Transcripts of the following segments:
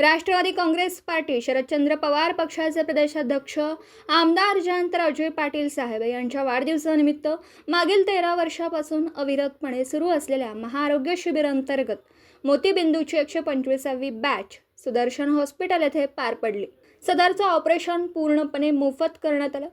Rashtrawadi Congress party Sharadchandra Pawar पक्षाचे प्रदेशाध्यक्ष आमदार जयंत अजय पाटील साहेब यांच्या वाढदिवसानिमित्त मागील तेरा वर्षापासून अविरतपणे सुरू असलेल्या महाआरोग्य शिबिरांतर्गत मोतीबिंदूची एकशे पंचवीसावी बॅच सुदर्शन हॉस्पिटल येथे पार पडली. सदरचं ऑपरेशन पूर्णपणे मोफत करण्यात आलं.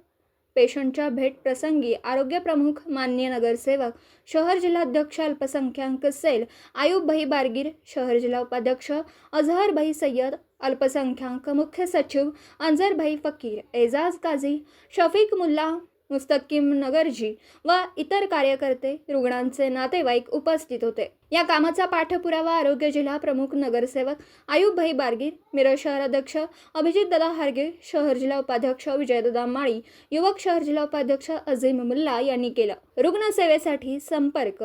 पेशंटच्या भेट प्रसंगी आरोग्य प्रमुख मान्य नगरसेवक शहर जिल्हाध्यक्ष अल्पसंख्याक सेल आयुब भाई बारगीर शहर जिल्हा उपाध्यक्ष अझहर भाई सय्यद अल्पसंख्याक मुख्य सचिव अंजरभाई फकीर एजाज काझी शफीक मुल्ला मुस्तकीम नगरजी व इतर कार्यकर्ते रुग्णांचे नातेवाईक उपस्थित होते. या कामाचा पाठपुरावा आरोग्य जिल्हा प्रमुख नगरसेवक आयुबभाई बारगीर मिरज शहर अध्यक्ष अभिजित दादा हारगे शहर जिल्हा उपाध्यक्ष विजयदादा माळी युवक शहर जिल्हा उपाध्यक्ष अझीम मुल्ला यांनी केलं. रुग्णसेवेसाठी संपर्क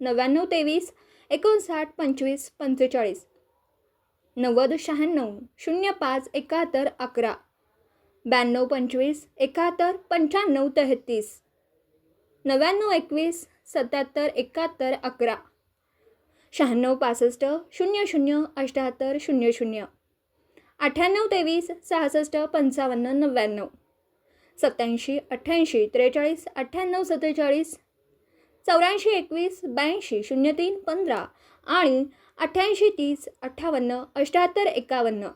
नव्याण्णव तेवीस एकोणसाठ पंचवीस पंचेचाळीस नव्वद शहाण्णव शून्य पाच एकाहत्तर अकरा. ब्याण्णव पंचवीस एकाहत्तर पंच्याण्णव तेहतीस. नव्याण्णव एकवीस सत्याहत्तर एकाहत्तर अकरा. शहाण्णव पासष्ट शून्य शून्य अष्ट्याहत्तर शून्य शून्य. अठ्ठ्याण्णव तेवीस सहासष्ट पंचावन्न नव्याण्णव. सत्याऐंशी अठ्ठ्याऐंशी त्रेचाळीस अठ्ठ्याण्णव सत्तेचाळीस. चौऱ्याऐंशी एकवीस ब्याऐंशी शून्य तीन पंधरा. आणि अठ्ठ्याऐंशी तीस अठ्ठावन्न अष्ट्याहत्तर एकावन्न.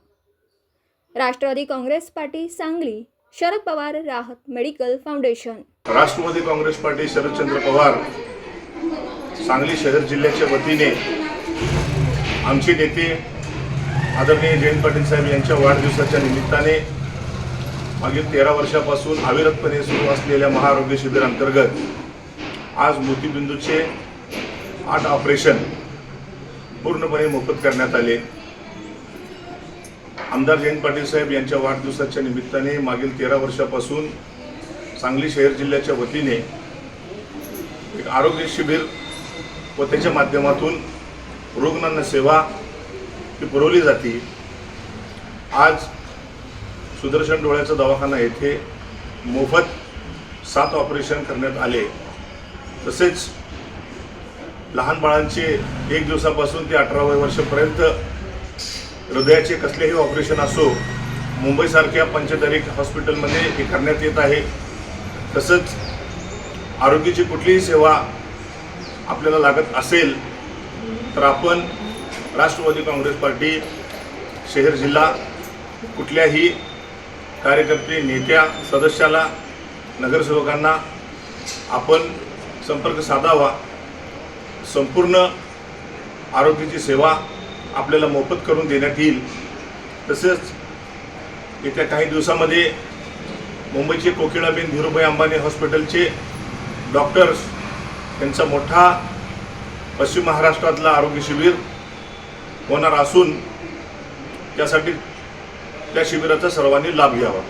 Rashtravadi Congress Party Sangli Sharad Pawar Rahat Medical Foundation. Rashtravadi Congress Party Sharadchandra Pawar Sangli शहर जिल्ह्याच्या वतीने आमचे नेते आदरणीय जयंत पाटील साहेब यांच्या वाढदिवसाच्या निमित्ताने मागील तेरा वर्षापासून अविरतपणे सुरू असलेल्या महाआरोग्य शिबिर अंतर्गत आज मोतीबिंदूचे आठ ऑपरेशन पूर्णपणे मोफत करण्यात आले. आमदार जयंत पाटील साहेब यांच्या वाढदिवसाच्या निमित्ताने मागील तेरा वर्षापासून सांगली शहर जिल्ह्याच्या वतीने एक आरोग्य शिबिर व त्याच्या माध्यमातून रुग्णांना सेवा ही पुरवली जाते. आज सुदर्शन डोळ्याचा दवाखाना येथे मोफत सात ऑपरेशन करण्यात आले. तसेच लहान बाळांचे एक दिवसापासून ते अठराव्या वर्षापर्यंत हृदयाचे कसलेही ऑपरेशन असो मुंबईसारख्या पंचतारीख हॉस्पिटलमध्ये हे करण्यात येत आहे. तसंच आरोग्याची कुठलीही सेवा आपल्याला लागत असेल तर आपण राष्ट्रवादी काँग्रेस पार्टी शहर जिल्हा कुठल्याही कार्यकर्ते नेत्या सदस्याला नगरसेवकांना आपण संपर्क साधावा. संपूर्ण आरोग्याची सेवा आपल्याला मोफत करून देण्यात येईल. तसेच येत्या काही दिवसामध्ये मुंबईचे कोकिळाबेन धीरूभाई अंबानी हॉस्पिटलचे डॉक्टर्स यांचा मोठा पश्चिम महाराष्ट्रातला आरोग्य शिबिर होणार असून त्यासाठी त्या शिबिराचा सर्वांनी लाभ घ्यावा.